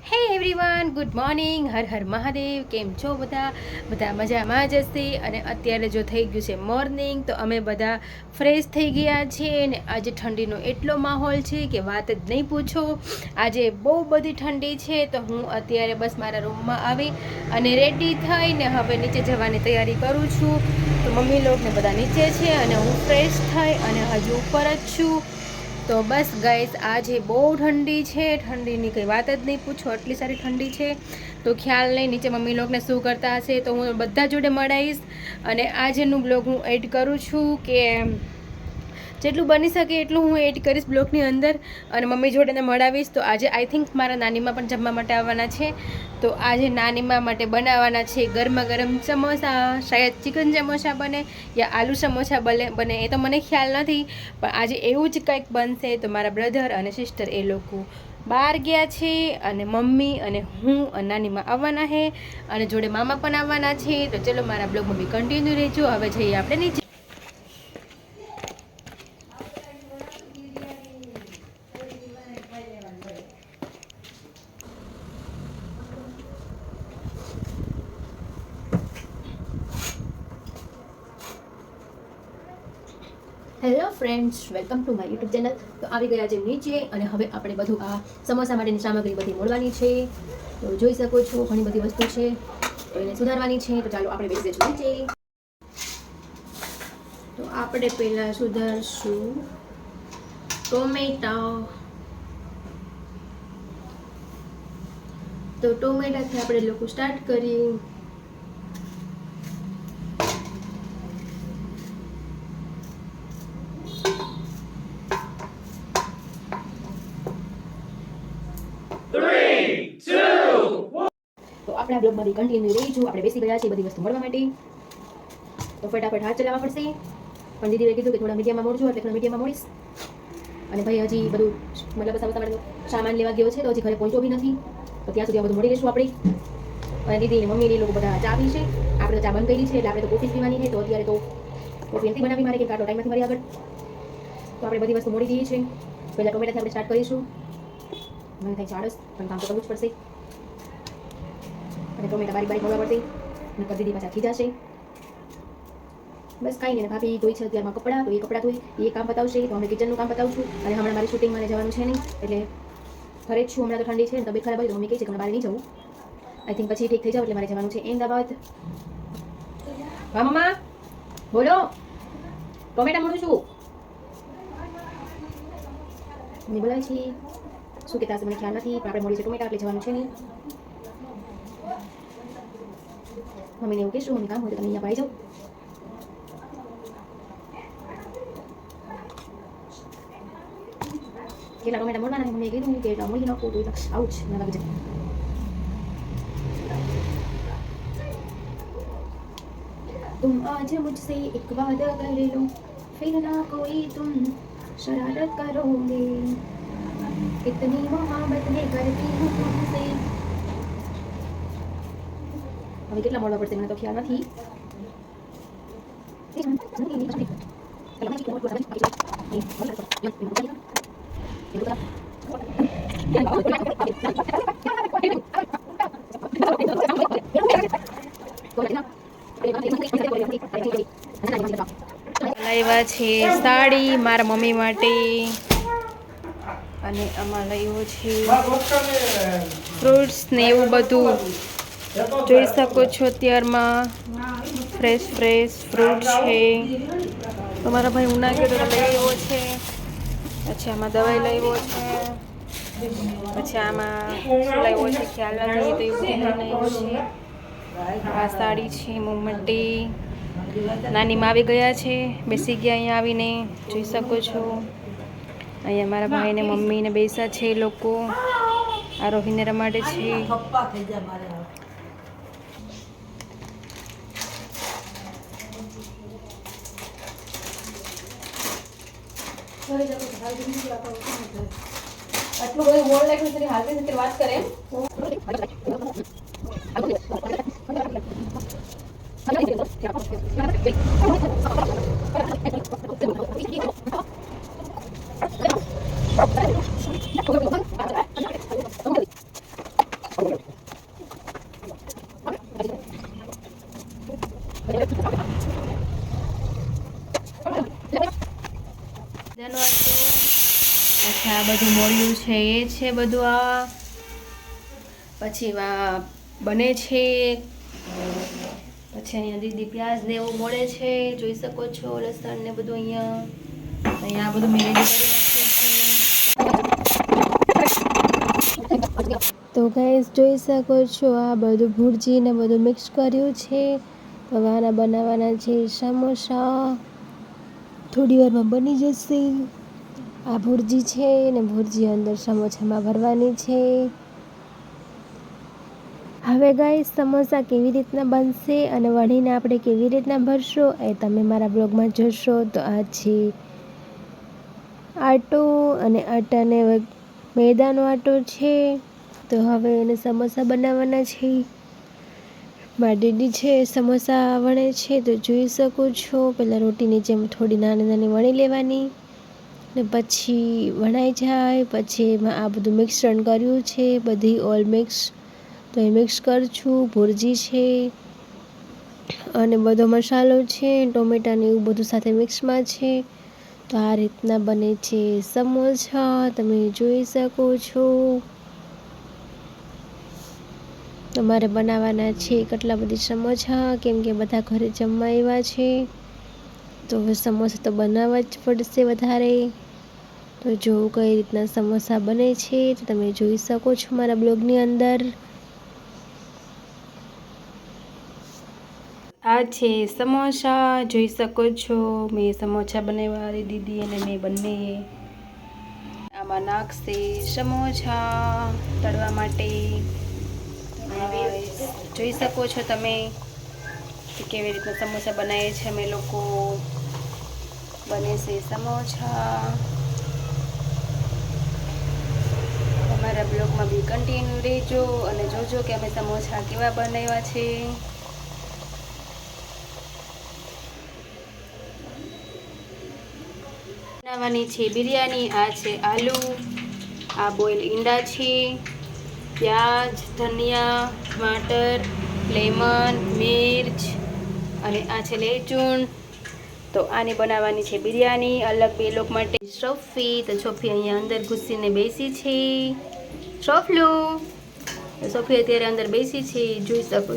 Hey everyone good morning Har Har Mahadev, કેમ છો બધા? બધા મજામાં જ હશે. અને અત્યારે જો થઈ ગયું છે મોર્નિંગ તો અમે બધા ફ્રેશ થઈ ગયા છીએ અને આજે ઠંડીનો એટલો માહોલ છે કે વાત જ નહીં પૂછો. આજે બહુ બધી ઠંડી છે, તો હું અત્યારે બસ મારા રૂમમાં આવી અને રેડી થઈને હવે નીચે જવાની તૈયારી કરું છું. તો મમ્મી લોકોને બધા નીચે છે અને હું ફ્રેશ થઈ અને હજુ ઉપર જ છું. તો બસ ગાઈસ, આજે બહુ ઠંડી છે. ઠંડીની કંઈ વાત જ નહીં પૂછો, આટલી સારી ઠંડી છે. તો ખ્યાલ નહીં, નીચે મમ્મી લોકોને શું કરતા હશે તો હું બધા જોડે મળાઈશ અને આજેનું બ્લોગ હું એડ કરું છું કે જેટલું બની શકે એટલું હું એડ કરીશ બ્લોગની અંદર અને મમ્મી જોડે ને મળાવીશ. તો આજે આઈ થિંક મારા નાનીમાં પણ જમવા માટે આવવાના છે. તો આજે નાનીમાં માટે બનાવવાના છે ગરમા ગરમ સમોસા, શાયદ ચિકન સમોસા બને યા આલુ સમોસા બને બને એ તો મને ખ્યાલ નથી. પણ આજે એવું જ કંઈક બનશે તો મારા બ્રધર અને સિસ્ટર એ લોકો બહાર ગયા છે અને મમ્મી અને હું અને નાનીમાં આવવાના છે અને જોડે મામા પણ આવવાના છે. તો ચલો મારા બ્લોગમાં બી કન્ટિન્યુ રહેજો. હવે જઈએ આપણે નીચે hello friends welcome to my YouTube channel તો આવી ગયા છે નીચે અને હવે આપણે બધું આ સમોસા માટેની સામગ્રી બધી મોડવાની છે. તો જોઈ શકો છો, ઘણી બધી વસ્તુ છે. તો એને સુધારવાની છે. તો ચાલો આપણે બેસી જઈશું નીચે. તો આપણે પહેલાં સુધારશું ટોમેટા. તો ટોમેટાથી આપણે લોકો સ્ટાર્ટ કરી તો આપણે બ્લોગમાં બી કન્ટિન્યુ રહીશું. આપણે બેસી ગયા છીએ બધી વસ્તુ મળવા માટે. તો ફટાફટ હાથ ચલાવવા પડશે. પણ દીદીએ કીધું કે થોડા મીડિયામાં મોડજો એટલે થોડા મીડિયામાં મોડીશ અને ભાઈ હજી બધું મતલબ તમારે સામાન લેવા ગયો છે તો હજી ઘરે પહોંચ્યો બી નથી. તો ત્યાં સુધી બધું મળી લઈશું આપણે. અને દીદી મમ્મીને લોકો બધા ચા પી છે. આપણે તો ચા બંધ કરી છે એટલે આપણે તો કોફી પીવાની છે. તો અત્યારે તો કોફી નથી બનાવી મારે કે કાટો ટાઈમ નથી મારી આગળ. તો આપણે બધી વસ્તુ મોડી દઈએ છીએ. પહેલાં ટોમેટાથી આપણે સ્ટાર્ટ કરીશું. મને થાય છે પણ કામ તો કરવું જ પડશે. અને ટોમેટા બારીક બારીક મોડવા પડશે. નકર દીદી પાછા ખીજાશે બસ કાંઈ નહીં ભાભી ધોઈ છે અત્યારમાં કપડાં, તો એ કપડાં ધોઈ, એ કામ બતાવશે, તો અમે કિચનનું કામ બતાવું છું અને હમણાં મારી શૂટિંગમાં જવાનું છે નહીં, એટલે ઘરે જ છું, હમણાં તો ઠંડી છે ને, તબિયત ખરાબ હોય તો મમ્મી કહે છે કે બહાર નહીં જવું. આઈ થિંક પછી ઠીક થઈ જાવ એટલે મારે જવાનું છે અમદાવાદ હા, મમ્મા, બોલો. ટોમેટા મળું છું મેં બોલાવે છે. શું કહેતા હશે મને ખ્યાલ નથી, પણ આપણે મળી છે ટોમેટા, એટલે જવાનું છે નહીં. મમ્મીને એવું કહેશું મમ્મી કામ હોય તો તમે અહીંયા પાઈ જાઓ કેટલા ટોમેટા મળવાના છે મમ્મીએ કીધું કે એટલા મળી નાખો તો આવું જ ના લાગી જાય तुम आज मुझसे एक वादा कर लो फिर ना कोई तुम शरारत करोगे कितनी मोहब्बत ने करती हूँ तुमसे હવે કેટલા મળવા પડશે મને તો ખ્યાલ નથી લાવ્યા છે સાડી મારા મમ્મી માટે અને આમાં લાવ્યો છે ફ્રૂટ્સ ને એવું બધું જોઈ શકો છો અત્યારમાં ફ્રેશ ફ્રેશ ફ્રૂટ છે. તમારા ભાઈ ઉના ગયો તો છે. પછી આમાં દવાઈ લાવ્યો છે. પછી આમાં લાવ્યો છે ખ્યાલ નથી તો બધું છે. આ સાડી છે મોમટી નાનીમાં આવી ગયા છે. બેસી ગયા અહીંયા આવીને. જોઈ શકો છો. અહીંયા મારા ભાઈને મમ્મીને બેસા છે એ લોકો. આ રોહિને રમાડે છે. આટલું બધું બોલ લાગ્યું છે હાલતી રીતે વાત કરે અચ્છા, આ બધું મોડ્યું છે, એ છે બધું આ. પછી બને છે. પછી અહીંયા દીદી પ્યાઝ ને એવું મળે છે, જોઈ શકો છો, લસણ ને બધું અહીંયા. અહીંયા બધું મેરેજ કરી તો ગાઈસ જોઈ શકો છો, આ બધું ભુરજી ને બધું મિક્સ કર્યું છે. તો આના બનાવવાના છે, સમોસા. થોડી વારમાં બની જશે. આ ભુરજી છે ને ભુરજી અંદર સમોસામાં ભરવાની છે. હવે ગાય સમોસા કેવી રીતના બનશે અને વણીને આપણે કેવી રીતના ભરશો એ તમે મારા બ્લોગમાં જોશો. તો આ છે આટો અને આટાને મેદાનો આટો છે. તો હવે એને સમોસા બનાવવાના છે. મારી દીદી છે, સમોસા વણે છે, તો જોઈ શકો છો. પહેલાં રોટીની જેમ થોડી નાની નાની વણી લેવાની ને પછી વણાઈ જાય. પછી એમાં આ બધું મિશ્રણ કર્યું છે, બધી ઓલ મિક્સ તો એ મિક્સ કરશું ભુરજી છે અને બધો મસાલો છે, ટોમેટા ને એવું બધું સાથે મિક્સમાં છે. તો આ રીતના બને છે સમોસા. તમે જોઈ શકો છો. તમારે બનાવવાના છે, કેટલા બધી સમોસા, કેમ કે બધા ઘરે જમવા આવ્યા છે. તો હવે સમોસા તો બનાવવા જ પડશે વધારે. તો જો કઈ રીતના સમોસા બને છે, તો તમે જોઈ શકો છો મારા બ્લોગની અંદર. આ છે સમોસા, જોઈ શકો છો. મેં સમોસા બનાવ્યા દીદી અને મેં બંને. આમાં નાખશે સમોસા તળવા માટે. જોઈ શકો છો તમે કેવી રીતના સમોસા બનાવીએ છીએ અમે લોકો બને છે સમોસા. અમારા બ્લોગમાં બી કન્ટિન્યુ રહેજો અને જોજો કે અમે સમોસા કેવા બનાવ્યા છે. બનાવવાની છે બિરયાની, આ છે આલુ, આ બોઇલ ઈંડા છે. પ્યાજ, ધનિયા ટમાટર લેમન, મિર્ચ અને આ છે લેચૂણ. તો આની બનાવવાની છે બિરયાની અલગ બે લોક માટે. સોફી તો સોફી અહીંયા અંદર ઘૂસીને બેસી છે. સોફલું સોફી અત્યારે અંદર બેસી છે. જોઈ શકો